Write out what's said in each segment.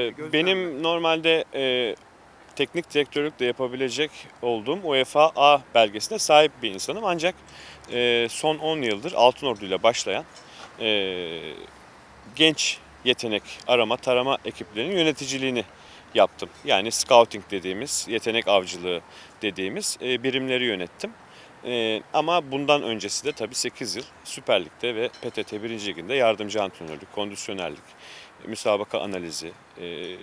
Ee, Benim normalde e, teknik direktörlük de yapabilecek olduğum UEFA A belgesine sahip bir insanım. Ancak e, son 10 yıldır Altınordu ile başlayan e, genç yetenek arama tarama ekiplerinin yöneticiliğini yaptım. Yani scouting dediğimiz, yetenek avcılığı dediğimiz e, birimleri yönettim. E, ama bundan öncesi de tabii 8 yıl Süper Lig'de ve PTT 1. Lig'inde yardımcı antrenörlük, kondisyonerlik, müsabaka analizi e,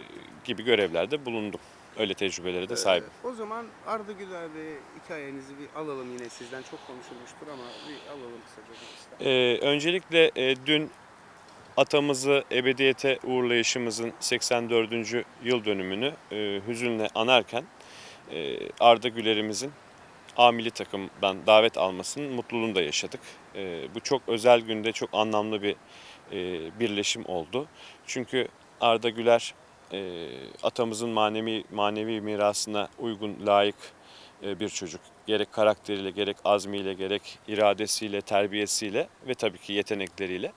gibi görevlerde bulundum. Öyle tecrübelere de sahibim. Ee, o zaman Arda Güler'de hikayenizi bir alalım yine sizden çok konuşulmuştur ama bir alalım kısaca. Ee, öncelikle e, dün atamızı ebediyete uğurlayışımızın 84. yıl dönümünü e, hüzünle anarken e, Arda Güler'imizin A milli takımdan davet almasının mutluluğunu da yaşadık. E, bu çok özel günde çok anlamlı bir e, birleşim oldu. Çünkü Arda Güler e, atamızın manevi manevi mirasına uygun, layık e, bir çocuk. Gerek karakteriyle, gerek azmiyle, gerek iradesiyle, terbiyesiyle ve tabii ki yetenekleriyle.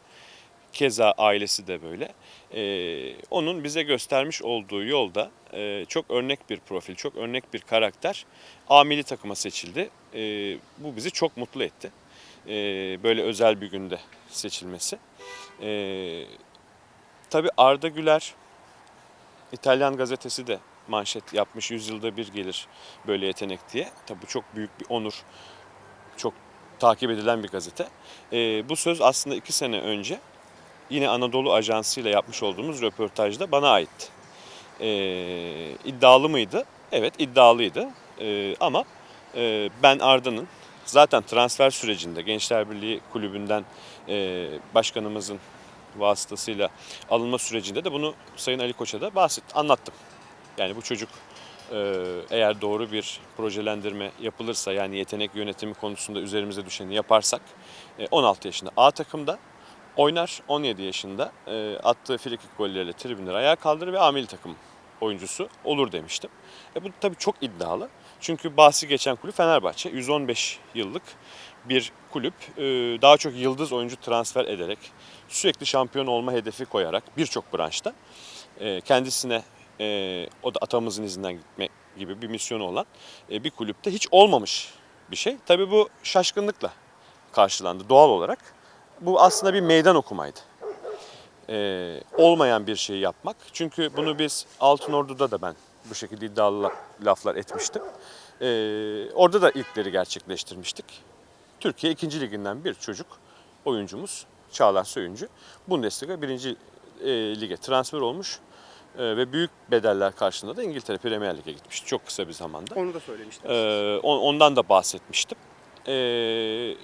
Keza ailesi de böyle. Ee, onun bize göstermiş olduğu yolda e, çok örnek bir profil, çok örnek bir karakter A milli takıma seçildi. Ee, bu bizi çok mutlu etti. Ee, böyle özel bir günde seçilmesi. Ee, tabii Arda Güler, İtalyan gazetesi de manşet yapmış. Yüzyılda bir gelir böyle yetenek diye. Tabii bu çok büyük bir onur. Çok takip edilen bir gazete. Ee, bu söz aslında iki sene önce yine Anadolu Ajansı ile yapmış olduğumuz röportajda bana aitti. Ee, iddialı mıydı? Evet iddialıydı. Ee, ama e, ben Arda'nın zaten transfer sürecinde Gençler Birliği Kulübü'nden e, başkanımızın vasıtasıyla alınma sürecinde de bunu Sayın Ali Koç'a da bahset, anlattım. Yani bu çocuk e, eğer doğru bir projelendirme yapılırsa yani yetenek yönetimi konusunda üzerimize düşeni yaparsak e, 16 yaşında A takımda oynar 17 yaşında e, attığı frikik golleriyle tribünleri ayağa kaldırır ve ameli takım oyuncusu olur demiştim. E, bu tabii çok iddialı. Çünkü bahsi geçen kulüp Fenerbahçe. 115 yıllık bir kulüp. E, daha çok yıldız oyuncu transfer ederek, sürekli şampiyon olma hedefi koyarak birçok branşta e, kendisine e, o da atamızın izinden gitmek gibi bir misyonu olan e, bir kulüpte hiç olmamış bir şey. Tabii bu şaşkınlıkla karşılandı doğal olarak. Bu aslında bir meydan okumaydı. Ee, olmayan bir şeyi yapmak. Çünkü bunu biz Altınordu'da da ben bu şekilde iddialı laflar etmiştim. Ee, orada da ilkleri gerçekleştirmiştik. Türkiye 2. liginden bir çocuk oyuncumuz Çağlar Söyüncü Bundesliga 1. E, lige transfer olmuş e, ve büyük bedeller karşılığında da İngiltere Premier Lig'e gitmişti çok kısa bir zamanda. Onu da söylemiştim. Ee, on- ondan da bahsetmiştim. Ee,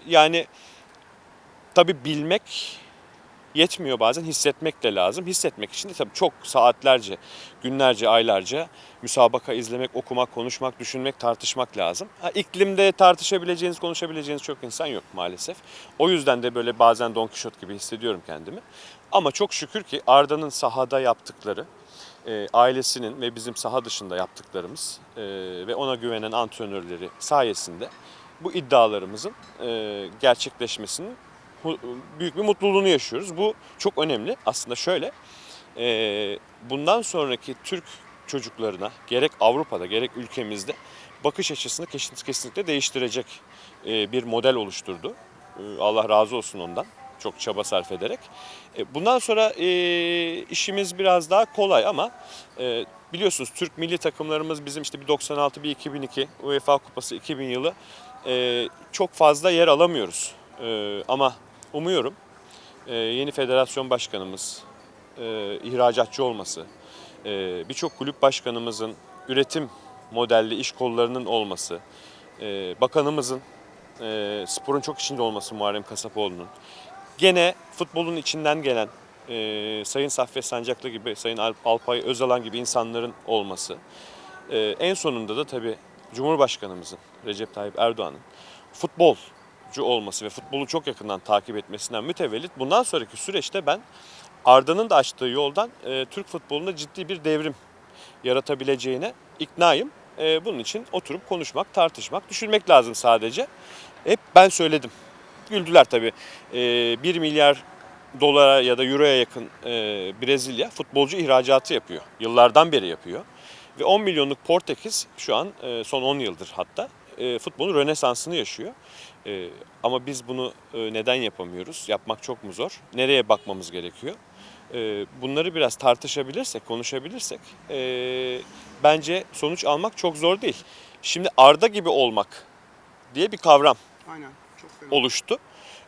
yani tabii bilmek yetmiyor bazen hissetmek de lazım. Hissetmek için de tabii çok saatlerce, günlerce, aylarca müsabaka izlemek, okumak, konuşmak, düşünmek, tartışmak lazım. Ha, iklimde tartışabileceğiniz, konuşabileceğiniz çok insan yok maalesef. O yüzden de böyle bazen Don Kişot gibi hissediyorum kendimi. Ama çok şükür ki Arda'nın sahada yaptıkları, e, ailesinin ve bizim saha dışında yaptıklarımız e, ve ona güvenen antrenörleri sayesinde bu iddialarımızın e, gerçekleşmesinin büyük bir mutluluğunu yaşıyoruz. Bu çok önemli. Aslında şöyle, e, bundan sonraki Türk çocuklarına gerek Avrupa'da gerek ülkemizde bakış açısını kesin- kesinlikle değiştirecek e, bir model oluşturdu. E, Allah razı olsun ondan. Çok çaba sarf ederek. Bundan sonra işimiz biraz daha kolay ama biliyorsunuz Türk milli takımlarımız bizim işte bir 96 bir 2002 UEFA Kupası 2000 yılı çok fazla yer alamıyoruz. Ama umuyorum e, yeni federasyon başkanımız e, ihracatçı olması, e, birçok kulüp başkanımızın üretim modelli iş kollarının olması, e, bakanımızın e, sporun çok içinde olması Muharrem Kasapoğlu'nun, gene futbolun içinden gelen e, Sayın Saffet Sancaklı gibi, Sayın Alp- Alpay Özalan gibi insanların olması, e, en sonunda da tabii Cumhurbaşkanımızın Recep Tayyip Erdoğan'ın futbolcu olması ve futbolu çok yakından takip etmesinden mütevellit bundan sonraki süreçte ben Arda'nın da açtığı yoldan e, Türk futbolunda ciddi bir devrim yaratabileceğine iknayım. E, bunun için oturup konuşmak, tartışmak, düşünmek lazım sadece. Hep ben söyledim. Güldüler tabii. E, 1 milyar dolara ya da euroya yakın e, Brezilya futbolcu ihracatı yapıyor. Yıllardan beri yapıyor. Ve 10 milyonluk Portekiz şu an e, son 10 yıldır hatta e, futbolun rönesansını yaşıyor. E, ama biz bunu e, neden yapamıyoruz? Yapmak çok mu zor? Nereye bakmamız gerekiyor? E, bunları biraz tartışabilirsek, konuşabilirsek e, bence sonuç almak çok zor değil. Şimdi Arda gibi olmak diye bir kavram Aynen. Çok fena. oluştu.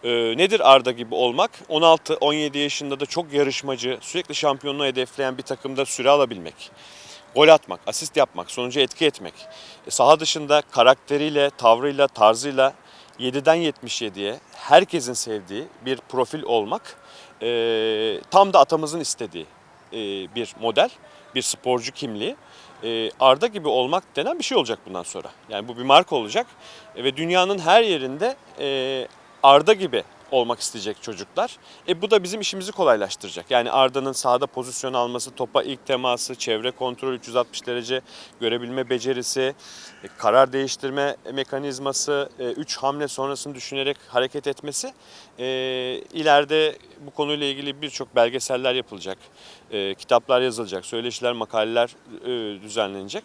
Ee, nedir Arda gibi olmak? 16-17 yaşında da çok yarışmacı, sürekli şampiyonluğu hedefleyen bir takımda süre alabilmek. Gol atmak, asist yapmak, sonuca etki etmek. E, saha dışında karakteriyle, tavrıyla, tarzıyla 7'den 77'ye herkesin sevdiği bir profil olmak e, tam da atamızın istediği e, bir model, bir sporcu kimliği. E, Arda gibi olmak denen bir şey olacak bundan sonra. Yani bu bir marka olacak E, ve dünyanın her yerinde e, Arda gibi olmak isteyecek çocuklar. E bu da bizim işimizi kolaylaştıracak. Yani Arda'nın sahada pozisyon alması, topa ilk teması, çevre kontrolü 360 derece görebilme becerisi, e, karar değiştirme mekanizması, 3 hamle sonrasını düşünerek hareket etmesi e, ileride bu konuyla ilgili birçok belgeseller yapılacak, e, kitaplar yazılacak, söyleşiler, makaleler e, düzenlenecek.